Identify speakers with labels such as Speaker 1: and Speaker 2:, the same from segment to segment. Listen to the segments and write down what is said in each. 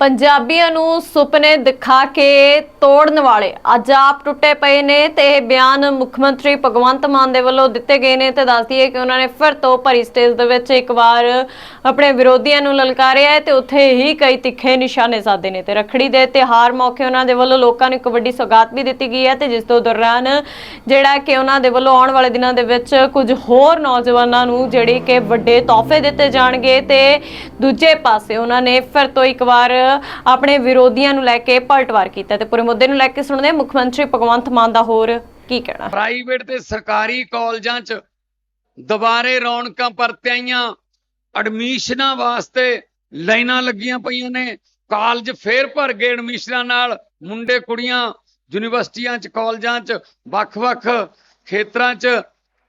Speaker 1: ਪੰਜਾਬੀਆਂ ਨੂੰ ਸੁਪਨੇ ਦਿਖਾ ਕੇ ਤੋੜਨ ਵਾਲੇ ਅੱਜ ਆਪ ਟੁੱਟੇ ਪਏ ਨੇ ਤੇ ਇਹ ਬਿਆਨ ਮੁੱਖ ਮੰਤਰੀ ਭਗਵੰਤ ਮਾਨ ਦੇ ਵੱਲੋਂ ਦਿੱਤੇ ਗਏ ਨੇ ਤੇ ਦੱਸਦੀ ਹੈ ਕਿ ਉਹਨਾਂ ਨੇ ਫਿਰ ਤੋਂ ਭਰੀ ਸਟੇਜ ਦੇ ਵਿੱਚ ਇੱਕ ਵਾਰ ਆਪਣੇ ਵਿਰੋਧੀਆਂ ਨੂੰ ਲਲਕਾਰਿਆ ਹੈ ਤੇ ਉੱਥੇ ਹੀ ਕਈ ਤਿੱਖੇ ਨਿਸ਼ਾਨੇ ਸਾਧੇ ਨੇ ਤੇ ਰੱਖੜੀ ਦੇ ਤਿਹਾਰ ਮੌਕੇ ਉਹਨਾਂ ਦੇ ਵੱਲੋਂ ਲੋਕਾਂ ਨੂੰ ਇੱਕ ਵੱਡੀ ਸੌਗਾਤ ਵੀ ਦਿੱਤੀ ਗਈ ਹੈ ਤੇ ਜਿਸ ਤੋਂ ਦੌਰਾਨ ਜਿਹੜਾ ਕਿ ਉਹਨਾਂ ਦੇ ਵੱਲੋਂ ਆਉਣ ਵਾਲੇ ਦਿਨਾਂ ਦੇ ਵਿੱਚ ਕੁਝ ਹੋਰ ਨੌਜਵਾਨਾਂ ਨੂੰ ਜਿਹੜੀ ਕਿ ਵੱਡੇ ਤੋਹਫੇ ਦਿੱਤੇ ਜਾਣਗੇ ਤੇ ਦੂਜੇ ਪਾਸੇ ਉਹਨਾਂ ਨੇ ਫਿਰ ਤੋਂ ਇੱਕ ਵਾਰ ਆਪਣੇ ਵਿਰੋਧੀਆਂ ਨੂੰ ਲੈ ਕੇ ਪਲਟਵਾਰ ਕੀਤਾ ਤੇ ਪੂਰੇ ਮੁੱਦੇ ਨੂੰ ਲੈ ਕੇ ਸੁਣਦੇ ਮੁੱਖ ਮੰਤਰੀ ਭਗਵੰਤ ਮਾਨ ਦਾ ਹੋਰ ਕੀ ਕਹਿਣਾ।
Speaker 2: ਪ੍ਰਾਈਵੇਟ ਤੇ ਸਰਕਾਰੀ ਕਾਲਜਾਂ 'ਚ ਦੁਬਾਰੇ ਰੌਣਕਾਂ ਪਰਤ ਐਡਮਿਸ਼ਨਾਂ ਵਾਸਤੇ ਲਾਈਨਾਂ ਲੱਗੀਆਂ ਪਈਆਂ ਨੇ। ਕਾਲਜ ਫੇਰ ਭਰ ਗਏ ਐਡਮਿਸ਼ਨਾਂ ਨਾਲ। ਮੁੰਡੇ, ਕੁੜੀਆਂ ਯੂਨੀਵਰਸਿਟੀਆਂ 'ਚ, ਕਾਲਜਾਂ 'ਚ, ਵੱਖ-ਵੱਖ ਖੇਤਰਾਂ 'ਚ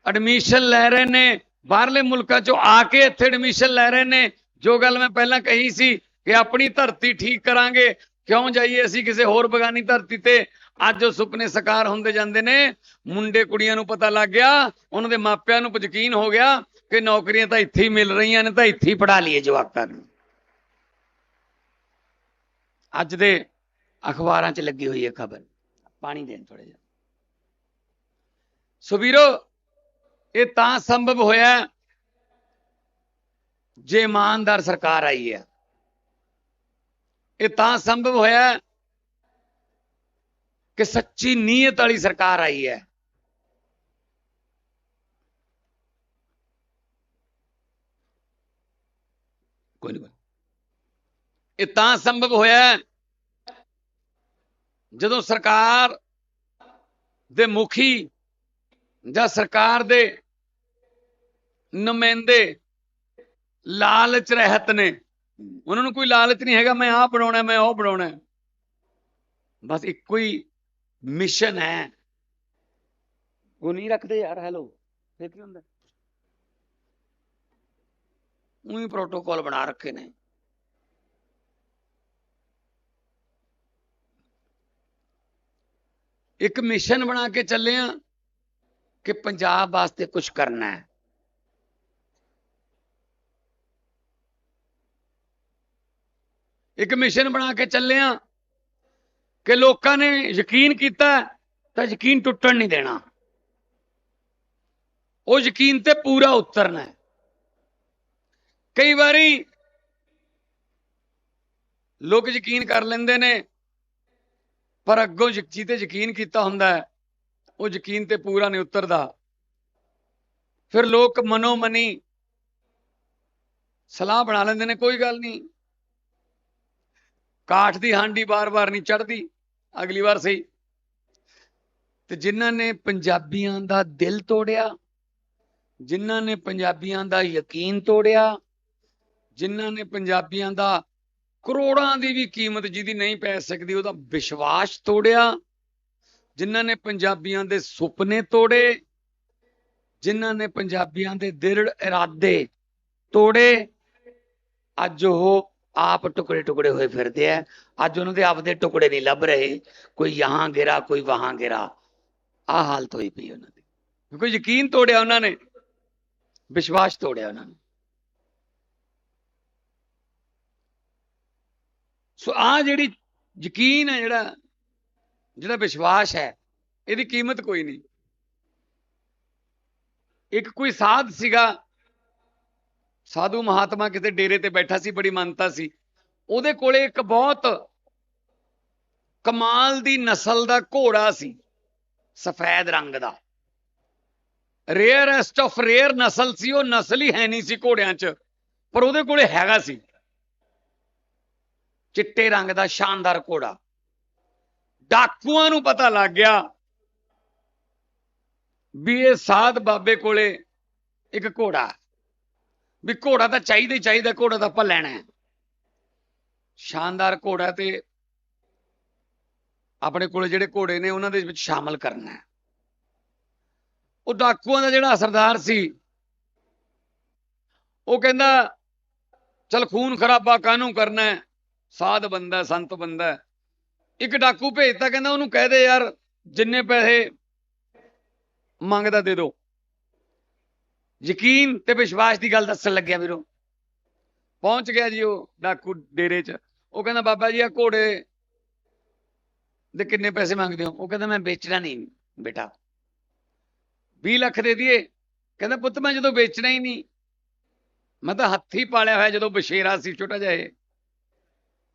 Speaker 2: ਐਡਮਿਸ਼ਨ ਲੈ ਰਹੇ ਨੇ। ਬਾਹਰਲੇ ਮੁਲਕਾਂ 'ਚੋਂ ਆ ਕੇ ਇੱਥੇ ਐਡਮਿਸ਼ਨ ਲੈ ਰਹੇ ਨੇ। ਜੋ ਗੱਲ ਮੈਂ ਪਹਿਲਾਂ ਕਹੀ ਸੀ ਕਿ ਆਪਣੀ ਧਰਤੀ ਠੀਕ ਕਰਾਂਗੇ। ਕਿਉਂ ਜਾਈਏ ਅਸੀਂ ਕਿਸੇ ਹੋਰ ਬਗਾਨੀ ਧਰਤੀ ਤੇ? ਅੱਜ ਉਹ ਸੁਪਨੇ ਸਾਕਾਰ ਹੁੰਦੇ ਜਾਂਦੇ ਨੇ। ਮੁੰਡੇ ਕੁੜੀਆਂ ਨੂੰ ਪਤਾ ਲੱਗ ਗਿਆ, ਉਹਨਾਂ ਦੇ ਮਾਪਿਆਂ ਨੂੰ ਯਕੀਨ ਹੋ ਗਿਆ ਕਿ ਨੌਕਰੀਆਂ ਤਾਂ ਇੱਥੇ ਹੀ ਮਿਲ ਰਹੀਆਂ ਨੇ, ਤਾਂ ਇੱਥੇ ਹੀ ਪੜਾ ਲਈਏ ਜਵਾਕਾਂ ਨੂੰ। ਅੱਜ ਦੇ ਅਖਬਾਰਾਂ 'ਚ ਲੱਗੀ ਹੋਈ ਹੈ ਖਬਰ। ਪਾਣੀ ਦੇਣ ਥੋੜੇ ਜਿਹਾ। ਸੋ ਵੀਰੋ, ਇਹ ਤਾਂ ਸੰਭਵ ਹੋਇਆ ਜੇ ਇਮਾਨਦਾਰ ਸਰਕਾਰ ਆਈ ਹੈ। ਇਹ ਤਾਂ ਸੰਭਵ ਹੋਇਆ ਕਿ ਸੱਚੀ ਨੀਅਤ ਵਾਲੀ ਸਰਕਾਰ ਆਈ ਹੈ। ਕੋਈ ਨਹੀਂ ਇਹ ਤਾਂ ਸੰਭਵ ਹੋਇਆ ਜਦੋਂ ਸਰਕਾਰ ਦੇ ਮੁਖੀ ਜਾਂ ਸਰਕਾਰ ਦੇ ਨੁਮਾਇੰਦੇ ਲਾਲਚ ਰਹਿਤ ਨੇ। ਉਹਨਾਂ ਨੂੰ ਕੋਈ ਲਾਲਚ ਨਹੀਂ ਹੈਗਾ, ਮੈਂ ਆਹ ਬਣਾਉਣਾ, ਮੈਂ ਉਹ ਬਣਾਉਣਾ। ਬਸ ਇੱਕੋ ਹੀ ਮਿਸ਼ਨ ਹੈ। ਉਹ ਨਹੀਂ ਰੱਖਦੇ ਯਾਰ ਹੈਲੋ ਫਿਰ ਕੀ ਹੁੰਦਾ? ਉਹੀ ਪ੍ਰੋਟੋਕਾਲ ਬਣਾ ਰੱਖੇ ਨੇ। ਇੱਕ ਮਿਸ਼ਨ ਬਣਾ ਕੇ ਚੱਲੇ ਆ ਕਿ ਪੰਜਾਬ ਵਾਸਤੇ ਕੁਝ ਕਰਨਾ ਹੈ। ਇੱਕ ਮਿਸ਼ਨ ਬਣਾ ਕੇ ਚੱਲਿਆ ਕਿ ਲੋਕਾਂ ਨੇ ਯਕੀਨ ਕੀਤਾ ਤਾਂ ਯਕੀਨ ਟੁੱਟਣ ਨਹੀਂ ਦੇਣਾ। ਉਹ ਯਕੀਨ ਤੇ ਪੂਰਾ ਉਤਰਨਾ ਹੈ। ਕਈ ਵਾਰੀ ਲੋਕ ਯਕੀਨ ਕਰ ਲੈਂਦੇ ਨੇ, ਪਰ ਅੱਗੋਂ ਯਕਚੀ ਤੇ ਯਕੀਨ ਕੀਤਾ ਹੁੰਦਾ ਹੈ, ਉਹ ਯਕੀਨ ਤੇ ਪੂਰਾ ਨਹੀਂ ਉਤਰਦਾ। ਫਿਰ ਲੋਕ ਮਨੋਮਨੀ ਸਲਾਹ ਬਣਾ ਲੈਂਦੇ ਨੇ, ਕੋਈ ਗੱਲ ਨਹੀਂ। ਕਾਠ ਦੀ ਹਾਂਡੀ ਬਾਰ-ਬਾਰ ਨਹੀਂ ਚੜਦੀ ਅਗਲੀ ਵਾਰ ਸਹੀ। ਤੇ ਜਿਨ੍ਹਾਂ ਨੇ ਪੰਜਾਬੀਆਂ ਦਾ ਦਿਲ ਤੋੜਿਆ, ਜਿਨ੍ਹਾਂ ਨੇ ਪੰਜਾਬੀਆਂ ਦਾ ਯਕੀਨ ਤੋੜਿਆ, ਜਿਨ੍ਹਾਂ ਨੇ ਪੰਜਾਬੀਆਂ ਦਾ ਕਰੋੜਾਂ ਦੀ ਵੀ ਕੀਮਤ ਜਿਹਦੀ ਨਹੀਂ ਪੈ ਸਕਦੀ, ਉਹਦਾ ਵਿਸ਼ਵਾਸ ਤੋੜਿਆ, ਜਿਨ੍ਹਾਂ ਨੇ ਪੰਜਾਬੀਆਂ ਦੇ ਸੁਪਨੇ ਤੋੜੇ, ਜਿਨ੍ਹਾਂ ਨੇ ਪੰਜਾਬੀਆਂ ਦੇ ਦਿਰੜ ਇਰਾਦੇ ਤੋੜੇ, ਅੱਜ ਉਹ ਆਪ ਟੁਕੜੇ ਟੁਕੜੇ ਹੋਏ ਫਿਰਦੇ ਆ। ਅੱਜ ਉਹਨਾਂ ਦੇ ਆਪਦੇ ਟੁਕੜੇ ਨਹੀਂ ਲੱਭ ਰਹੇ। ਕੋਈ ਯਹਾਂ ਗਿਰਾ, ਕੋਈ ਵਹਾਂ ਗਿਰਾ। ਆ ਹਾਲਤ ਹੋਈ ਪਈ ਉਹਨਾਂ ਦੀ। ਕਿਉਂਕਿ ਯਕੀਨ ਤੋੜਿਆ ਉਹਨਾਂ ਨੇ। ਵਿਸ਼ਵਾਸ ਤੋੜਿਆ ਉਹਨਾਂ ਨੇ। ਸੋ ਆ ਜਿਹੜੀ ਯਕੀਨ ਹੈ ਜਿਹੜਾ ਜਿਹੜਾ ਵਿਸ਼ਵਾਸ ਹੈ, ਇਹਦੀ ਕੀਮਤ ਕੋਈ ਨਹੀਂ। ਇੱਕ ਕੋਈ ਸਾਧ ਸੀਗਾ। ਸਾਧੂ ਮਹਾਤਮਾ ਕਿਤੇ ਡੇਰੇ ਤੇ ਬੈਠਾ ਸੀ, ਬੜੀ ਮੰਨਤਾ ਸੀ। ਉਹਦੇ ਕੋਲੇ ਇੱਕ ਬਹੁਤ ਕਮਾਲ ਦੀ ਨਸਲ ਦਾ ਘੋੜਾ ਸੀ, ਸਫੈਦ ਰੰਗ ਦਾ। ਰੇਅਰੈਸਟ ਆਫ ਰੇਅਰ ਨਸਲ ਸੀ, ਉਹ ਨਸਲ ਹੀ ਹੈ ਨਹੀਂ ਸੀ ਘੋੜਿਆਂ 'ਚ, ਪਰ ਉਹਦੇ ਕੋਲੇ ਹੈਗਾ ਸੀ। ਚਿੱਟੇ ਰੰਗ ਦਾ ਸ਼ਾਨਦਾਰ ਘੋੜਾ। ਡਾਕੂਆਂ ਨੂੰ ਪਤਾ ਲੱਗ ਗਿਆ ਵੀ ਇਹ ਸਾਧ ਬਾਬੇ ਕੋਲੇ ਇੱਕ ਘੋੜਾ ਵੀ ਘੋੜਾ ਤਾਂ ਚਾਹੀਦਾ ਹੀ ਚਾਹੀਦਾ, ਘੋੜਾ ਤਾਂ ਆਪਾਂ ਲੈਣਾ ਹੈ। ਸ਼ਾਨਦਾਰ ਘੋੜਾ ਤੇ ਆਪਣੇ ਕੋਲੇ ਜਿਹੜੇ ਘੋੜੇ ਨੇ, ਉਹਨਾਂ ਦੇ ਵਿੱਚ ਸ਼ਾਮਲ ਕਰਨਾ ਹੈ। ਉਹ ਡਾਕੂਆਂ ਦਾ ਜਿਹੜਾ ਸਰਦਾਰ ਸੀ, ਉਹ ਕਹਿੰਦਾ, ਚਲ ਖੂਨ ਖਰਾਬਾ ਕਾਹਨੂੰ ਕਰਨਾ ਹੈ? ਸਾਧ ਬੰਦਾ ਸੰਤ ਬੰਦਾ ਇੱਕ ਡਾਕੂ ਭੇਜਤਾ ਕਹਿੰਦਾ ਉਹਨੂੰ ਕਹਿ ਦੇ ਯਾਰ, ਜਿੰਨੇ ਪੈਸੇ ਮੰਗਦਾ ਦੇ ਦੋ। ਯਕੀਨ ਤੇ ਵਿਸ਼ਵਾਸ ਦੀ ਗੱਲ ਦੱਸਣ ਲੱਗਿਆ ਵੀਰੋ। ਪਹੁੰਚ ਗਿਆ ਜੀ ਉਹ ਡਾਕੂ ਡੇਰੇ 'ਚ। ਉਹ ਕਹਿੰਦਾ, ਬਾਬਾ ਜੀ ਆ ਘੋੜੇ ਦੇ ਕਿੰਨੇ ਪੈਸੇ ਮੰਗਦੇ ਹੋ? ਉਹ ਕਹਿੰਦਾ, ਮੈਂ ਵੇਚਣਾ ਨਹੀਂ ਬੇਟਾ। 20 ਲੱਖ ਦੇ ਦਈਏ ਕਹਿੰਦਾ, ਪੁੱਤ, ਮੈਂ ਜਦੋਂ ਵੇਚਣਾ ਹੀ ਨਹੀਂ। ਮੈਂ ਤਾਂ ਹੱਥੀ ਪਾਲਿਆ ਹੋਇਆ ਜਦੋਂ ਬਸ਼ੇਰਾ ਸੀ, ਛੋਟਾ ਜਿਹਾ ਇਹ।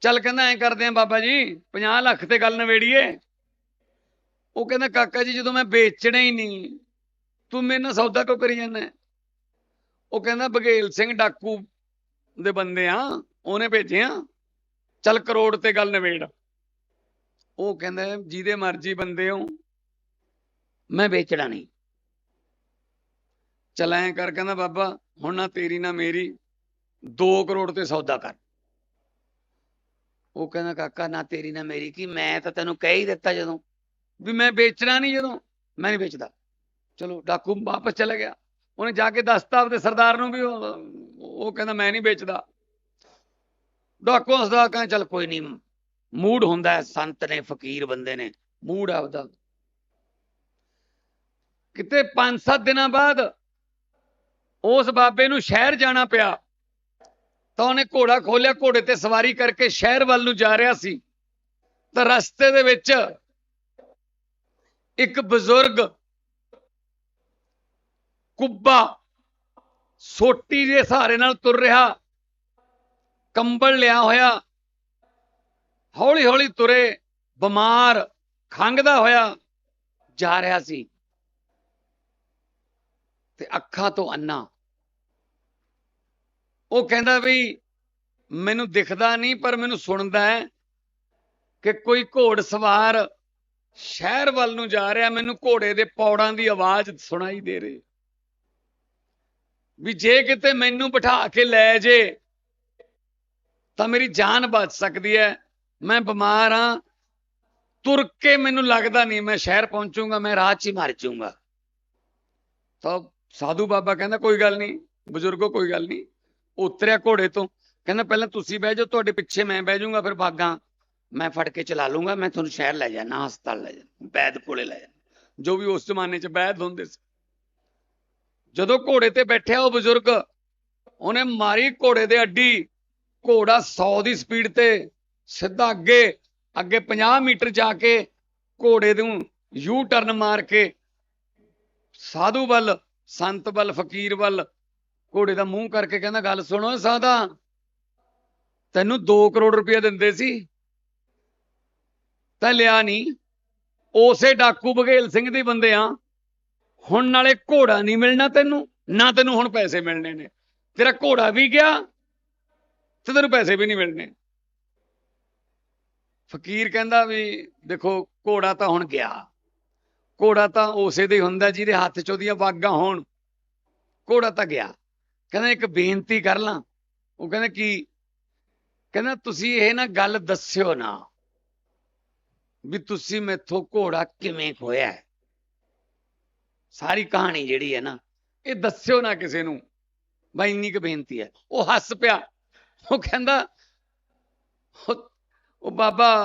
Speaker 2: ਚੱਲ ਕਹਿੰਦਾ, ਐਂ ਕਰਦੇ ਆ ਬਾਬਾ ਜੀ 50 ਲੱਖ ਤੇ ਗੱਲ ਨਵੇੜੀਏ ਉਹ ਕਹਿੰਦਾ, ਕਾਕਾ ਜੀ, ਜਦੋਂ ਮੈਂ ਵੇਚਣਾ ਹੀ ਨਹੀਂ, ਤੂੰ ਮੇਰੇ ਨਾਲ ਸੌਦਾ ਕਿਉਂ ਕਰੀ ਜਾਂਦਾ? ਉਹ ਕਹਿੰਦਾ, ਬਘੇਲ ਸਿੰਘ ਡਾਕੂ ਦੇ ਬੰਦੇ ਆ, ਉਹਨੇ ਭੇਜੇ ਆ। ਚੱਲ ਕਰੋੜ ਤੇ ਗੱਲ ਨਵੇੜ ਉਹ ਕਹਿੰਦਾ, ਜਿਹਦੇ ਮਰਜ਼ੀ ਬੰਦੇ ਹੋ ਮੈਂ ਵੇਚਣਾ ਨਹੀਂ। ਚੱਲ ਐਂ ਕਰ, ਕਹਿੰਦਾ, ਬਾਬਾ, ਹੁਣ ਨਾ ਤੇਰੀ ਨਾ ਮੇਰੀ 2 ਕਰੋੜ ਤੇ ਸੌਦਾ ਕਰ। ਉਹ ਕਹਿੰਦਾ, ਕਾਕਾ, ਨਾ ਤੇਰੀ ਨਾ ਮੇਰੀ, ਕੀ ਮੈਂ ਤਾਂ ਤੈਨੂੰ ਕਹਿ ਹੀ ਦਿੱਤਾ ਜਦੋਂ, ਵੀ ਮੈਂ ਵੇਚਣਾ ਨਹੀਂ ਜਦੋਂ, ਮੈਂ ਨਹੀਂ ਵੇਚਦਾ। ਚਲੋ, ਡਾਕੂ ਵਾਪਸ ਚਲਾ ਗਿਆ। ਉਹਨੇ ਜਾ ਕੇ ਦੱਸਤਾ ਆਪਦੇ ਸਰਦਾਰ ਨੂੰ ਵੀ ਉਹ ਕਹਿੰਦਾ ਮੈਂ ਨਹੀਂ ਵੇਚਦਾ। ਡਾਕੂ ਹੱਸਦਾ, ਕਹਿੰਦਾ ਚੱਲ ਕੋਈ ਨਹੀਂ, ਮੂਡ ਹੁੰਦਾ ਸੰਤ ਨੇ, ਫਕੀਰ ਬੰਦੇ ਨੇ, ਮੂਡ ਆਪਦਾ। ਕਿਤੇ 5-7 ਦਿਨਾਂ ਬਾਅਦ ਉਸ ਬਾਬੇ ਨੂੰ ਸ਼ਹਿਰ ਜਾਣਾ ਪਿਆ, ਤਾਂ ਉਹਨੇ ਘੋੜਾ ਖੋਲਿਆ ਘੋੜੇ ਤੇ ਸਵਾਰੀ ਕਰਕੇ ਸ਼ਹਿਰ ਵੱਲ ਨੂੰ ਜਾ ਰਿਹਾ ਸੀ। ਤਾਂ ਰਸਤੇ ਦੇ ਵਿੱਚ ਇੱਕ ਬਜ਼ੁਰਗ ਕੁੱਬਾ ਸੋਟੀ ਦੇ ਸਹਾਰੇ ਨਾਲ ਤੁਰ ਰਿਹਾ। ਕੰਬਲ ਲਿਆ ਹੋਇਆ। ਹੌਲੀ ਹੌਲੀ ਤੁਰੇ, ਬਿਮਾਰ, ਖੰਗਦਾ ਹੋਇਆ ਜਾ ਰਿਹਾ ਸੀ। ਤੇ ਅੱਖਾਂ ਤੋਂ ਅੰਨਾ। ਉਹ ਕਹਿੰਦਾ ਵੀ ਮੈਨੂੰ ਦਿਖਦਾ ਨਹੀਂ, ਪਰ ਮੈਨੂੰ ਸੁਣਦਾ ਹੈ ਕਿ ਕੋਈ ਘੋੜ ਸਵਾਰ ਸ਼ਹਿਰ ਵੱਲ ਨੂੰ ਜਾ ਰਿਹਾ। ਮੈਨੂੰ ਘੋੜੇ ਦੇ ਪੌੜਾਂ ਦੀ ਆਵਾਜ਼ ਸੁਣਾਈ ਦੇ ਰਹੀ। ਵੀ ਜੇ ਕਿਤੇ ਮੈਨੂੰ ਬਿਠਾ ਕੇ ਲੈ ਜੇ, ਤਾਂ ਮੇਰੀ ਜਾਨ ਬਚ ਸਕਦੀ ਹੈ। ਮੈਂ ਬਿਮਾਰ ਹਾਂ। ਤੁਰ ਕੇ ਮੈਨੂੰ ਲੱਗਦਾ ਨਹੀਂ ਮੈਂ ਸ਼ਹਿਰ ਪਹੁੰਚੂਗਾ, ਮੈਂ ਰਾਹ 'ਚ ਹੀ ਮਰ ਜਾਊਂਗਾ। ਤਾਂ ਸਾਧੂ ਬਾਬਾ ਕਹਿੰਦਾ, ਕੋਈ ਗੱਲ ਨਹੀਂ, ਬਜ਼ੁਰਗੋ, ਕੋਈ ਗੱਲ ਨਹੀਂ। ਉਤਰਿਆ ਘੋੜੇ ਤੋਂ। ਕਹਿੰਦਾ, ਪਹਿਲਾਂ ਤੁਸੀਂ ਬਹਿ ਜਾਓ, ਤੁਹਾਡੇ ਪਿੱਛੇ ਮੈਂ ਬਹਿ ਜਾਊਂਗਾ, ਫਿਰ ਭਾਗਾਂ ਮੈਂ ਫੜ ਕੇ ਚਲਾ ਲੂੰਗਾ ਮੈਂ ਤੁਹਾਨੂੰ ਸ਼ਹਿਰ ਲੈ ਜਾਣਾ, ਹਸਪਤਾਲ ਲੈ ਜਾਣਾ, ਬੈਦ ਕੋਲੇ ਲੈ ਜਾਣਾ। ਜੋ ਵੀ ਉਸ ਜ਼ਮਾਨੇ 'ਚ ਬੈਦ ਹੁੰਦੇ ਸੀ। ਜਦੋਂ ਘੋੜੇ ਤੇ ਬੈਠਿਆ ਉਹ ਬਜ਼ੁਰਗ, ਉਹਨੇ ਮਾਰੀ ਘੋੜੇ ਦੇ ਅੱਡੀ, ਘੋੜਾ 100 ਦੀ ਸਪੀਡ ਤੇ ਸਿੱਧਾ ਅੱਗੇ ਅੱਗੇ 50 ਮੀਟਰ ਜਾ ਕੇ ਘੋੜੇ ਨੂੰ ਯੂ ਟਰਨ ਮਾਰ ਕੇ ਸਾਧੂ ਵੱਲ, ਸੰਤ ਵੱਲ, ਫਕੀਰ ਵੱਲ ਘੋੜੇ ਦਾ ਮੂੰਹ ਕਰਕੇ ਕਹਿੰਦਾ, ਗੱਲ ਸੁਣੋ ਸਾਦਾ ਤੈਨੂੰ 2 ਕਰੋੜ ਰੁਪਏ ਦਿੰਦੇ ਸੀ, ਤਾਂ ਲਿਆ ਨਹੀਂ ਉਸੇ ਡਾਕੂ ਬਘੇਲ ਸਿੰਘ ਦੇ ਬੰਦੇ ਆ ਹੁਣ ਨਾਲੇ ਘੋੜਾ ਨਹੀਂ ਮਿਲਣਾ ਤੈਨੂੰ, ਨਾ ਤੈਨੂੰ ਹੁਣ ਪੈਸੇ ਮਿਲਣੇ ਨੇ। ਤੇਰਾ ਘੋੜਾ ਵੀ ਗਿਆ ਤੇ ਤੈਨੂੰ ਪੈਸੇ ਵੀ ਨਹੀਂ ਮਿਲਣੇ। ਫਕੀਰ ਕਹਿੰਦਾ ਵੀ ਦੇਖੋ, ਘੋੜਾ ਤਾਂ ਹੁਣ ਗਿਆ। ਘੋੜਾ ਤਾਂ ਉਸੇ ਦੇ ਹੁੰਦਾ ਜਿਹਦੇ ਹੱਥ 'ਚ ਉਹਦੀਆਂ ਵਾਗਾਂ ਹੋਣ। ਘੋੜਾ ਤਾਂ ਗਿਆ। ਕਹਿੰਦਾ ਇੱਕ ਬੇਨਤੀ ਕਰ ਲਾਂ। ਉਹ ਕਹਿੰਦਾ ਕੀ ਕਹਿੰਦਾ ਤੁਸੀਂ ਇਹ ਨਾ ਗੱਲ ਦੱਸਿਓ ਨਾ ਵੀ ਤੁਸੀਂ ਮੈਥੋਂ ਘੋੜਾ ਕਿਵੇਂ ਖੋਇਆ ਹੈ। ਸਾਰੀ ਕਹਾਣੀ ਜਿਹੜੀ ਹੈ ਨਾ, ਇਹ ਦੱਸਿਓ ਨਾ ਕਿਸੇ ਨੂੰ। ਬਈ ਇੰਨੀ ਕੁ ਬੇਨਤੀ ਹੈ। ਉਹ ਹੱਸ ਪਿਆ। ਉਹ ਕਹਿੰਦਾ, ਉਹ ਉਹ ਬਾਬਾ